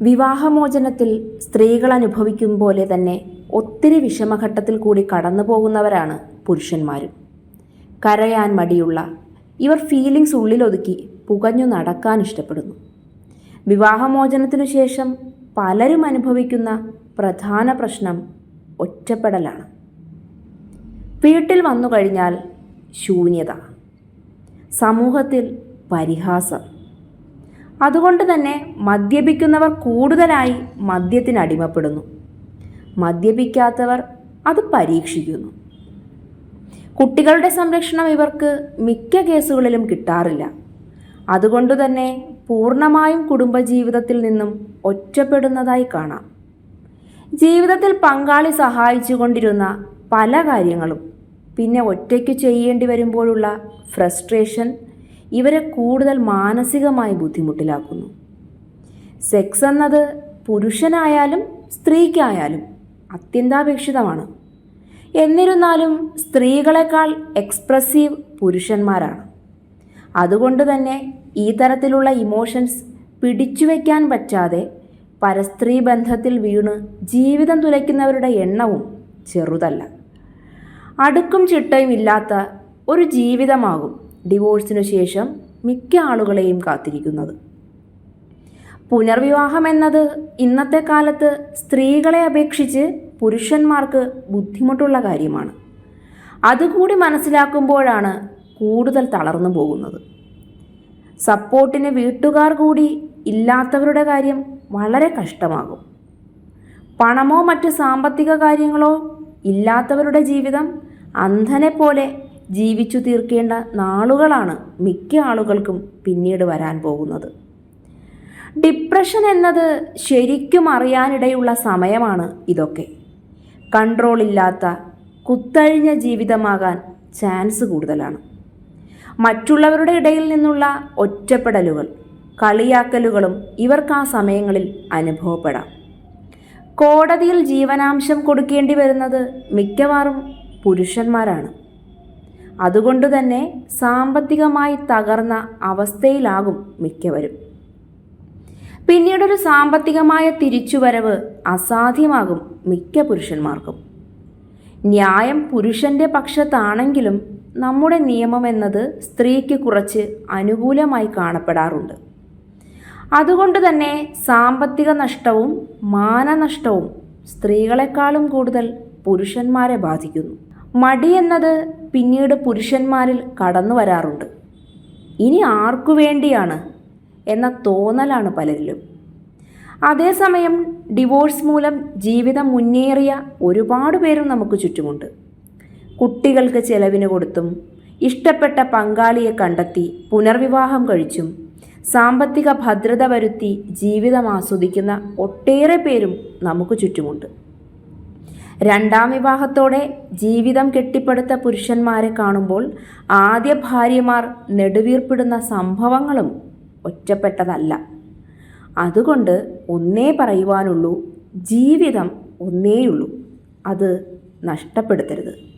വിവാഹമോചനത്തിൽ സ്ത്രീകൾ അനുഭവിക്കും പോലെ തന്നെ ഒത്തിരി വിഷമഘട്ടത്തിൽ കൂടി കടന്നു പോകുന്നവരാണ് പുരുഷന്മാരും. കരയാൻ മടിയുള്ള ഇവർ ഫീലിങ്സ് ഉള്ളിലൊതുക്കി പുകഞ്ഞു നടക്കാൻ ഇഷ്ടപ്പെടുന്നു. വിവാഹമോചനത്തിനു ശേഷം പലരും അനുഭവിക്കുന്ന പ്രധാന പ്രശ്നം ഒറ്റപ്പെടലാണ്. വീട്ടിൽ വന്നു കഴിഞ്ഞാൽ ശൂന്യത സമൂഹത്തിൽ പരിഹാസം അതുകൊണ്ട് തന്നെ മദ്യപിക്കുന്നവർ കൂടുതലായി മദ്യത്തിന് അടിമപ്പെടുന്നു. മദ്യപിക്കാത്തവർ അത് പരീക്ഷിക്കുന്നു. കുട്ടികളുടെ സംരക്ഷണം ഇവർക്ക് മിക്ക കേസുകളിലും കിട്ടാറില്ല. അതുകൊണ്ട് തന്നെ പൂർണമായും കുടുംബജീവിതത്തിൽ നിന്നും ഒറ്റപ്പെടുന്നതായി കാണാം. ജീവിതത്തിൽ പങ്കാളി സഹായിച്ചുകൊണ്ടിരുന്ന പല കാര്യങ്ങളും പിന്നെ ഒറ്റയ്ക്ക് ചെയ്യേണ്ടി വരുമ്പോഴുള്ള ഫ്രസ്ട്രേഷൻ ഇവരെ കൂടുതൽ മാനസികമായി ബുദ്ധിമുട്ടിലാക്കുന്നു. സെക്സ് എന്നത് പുരുഷനായാലും സ്ത്രീക്കായാലും അത്യന്താപേക്ഷിതമാണ്. എന്നിരുന്നാലും സ്ത്രീകളെക്കാൾ എക്സ്പ്രസീവ് പുരുഷന്മാരാണ്. അതുകൊണ്ട് തന്നെ ഈ തരത്തിലുള്ള ഇമോഷൻസ് പിടിച്ചുവെക്കാൻ പറ്റാതെ പരസ്ത്രീ ബന്ധത്തിൽ വീണ് ജീവിതം തുലയ്ക്കുന്നവരുടെ എണ്ണവും ചെറുതല്ല. അടുക്കും ചിട്ടയും ഇല്ലാത്ത ഒരു ജീവിതമാകും ഡിവോഴ്സിനു ശേഷം മിക്ക ആളുകളെയും കാത്തിരിക്കുന്നത്. പുനർവിവാഹം എന്നത് ഇന്നത്തെ കാലത്ത് സ്ത്രീകളെ അപേക്ഷിച്ച് പുരുഷന്മാർക്ക് ബുദ്ധിമുട്ടുള്ള കാര്യമാണ്. അതുകൂടി മനസ്സിലാക്കുമ്പോഴാണ് കൂടുതൽ തളർന്നു പോകുന്നത്. സപ്പോർട്ടിന് വീട്ടുകാർ കൂടി ഇല്ലാത്തവരുടെ കാര്യം വളരെ കഷ്ടമാകും. പണമോ മറ്റ് സാമ്പത്തിക കാര്യങ്ങളോ ഇല്ലാത്തവരുടെ ജീവിതം അന്ധനെ പോലെ ജീവിച്ചു തീർക്കേണ്ട നാളുകളാണ് മിക്ക ആളുകൾക്കും പിന്നീട് വരാൻ പോകുന്നത്. ഡിപ്രഷൻ എന്നത് ശരിക്കും അറിയാനിടയുള്ള സമയമാണ് ഇതൊക്കെ. കൺട്രോൾ ഇല്ലാത്ത കുത്തഴിഞ്ഞ ജീവിതമാകാൻ ചാൻസ് കൂടുതലാണ്. മറ്റുള്ളവരുടെ ഇടയിൽ നിന്നുള്ള ഒറ്റപ്പെടലുകൾ കളിയാക്കലുകളും ഇവർക്ക് ആ സമയങ്ങളിൽ അനുഭവപ്പെടാം. കോടതിയിൽ ജീവനാംശം കൊടുക്കേണ്ടി വരുന്നത് മിക്കവാറും പുരുഷന്മാരാണ്. അതുകൊണ്ട് തന്നെ സാമ്പത്തികമായി തകർന്ന അവസ്ഥയിലാകും മിക്കവരും. പിന്നീടൊരു സാമ്പത്തികമായ തിരിച്ചുവരവ് അസാധ്യമാകും മിക്ക പുരുഷന്മാർക്കും. ന്യായം പുരുഷന്റെ പക്ഷത്താണെങ്കിലും നമ്മുടെ നിയമം എന്നത് സ്ത്രീക്ക് കുറച്ച് അനുകൂലമായി കാണപ്പെടാറുണ്ട്. അതുകൊണ്ട് തന്നെ സാമ്പത്തിക നഷ്ടവും മാനനഷ്ടവും സ്ത്രീകളെക്കാളും കൂടുതൽ പുരുഷന്മാരെ ബാധിക്കുന്നു. മടി എന്നത് പിന്നീട് പുരുഷന്മാരിൽ കടന്നു വരാറുണ്ട്. ഇനി ആർക്കു വേണ്ടിയാണ് എന്ന തോന്നലാണ് പലരിലും. അതേസമയം ഡിവോഴ്സ് മൂലം ജീവിതം മുന്നേറിയ ഒരുപാട് പേരും നമുക്ക് ചുറ്റുമുണ്ട്. കുട്ടികൾക്ക് ചെലവിന് കൊടുത്തും ഇഷ്ടപ്പെട്ട പങ്കാളിയെ കണ്ടെത്തി പുനർവിവാഹം കഴിച്ചും സാമ്പത്തിക ഭദ്രത വരുത്തി ജീവിതം ആസ്വദിക്കുന്ന ഒട്ടേറെ പേരും നമുക്ക് ചുറ്റുമുണ്ട്. രണ്ടാം വിവാഹത്തോടെ ജീവിതം കെട്ടിപ്പടുത്ത പുരുഷന്മാരെ കാണുമ്പോൾ ആദ്യ ഭാര്യമാർ നെടുവീർപ്പിടുന്ന സംഭവങ്ങളും ഒറ്റപ്പെട്ടതല്ല. അതുകൊണ്ട് ഒന്നേ പറയുവാനുള്ളൂ ജീവിതം ഒന്നേയുള്ളൂ. അത് നഷ്ടപ്പെടുത്തരുത്.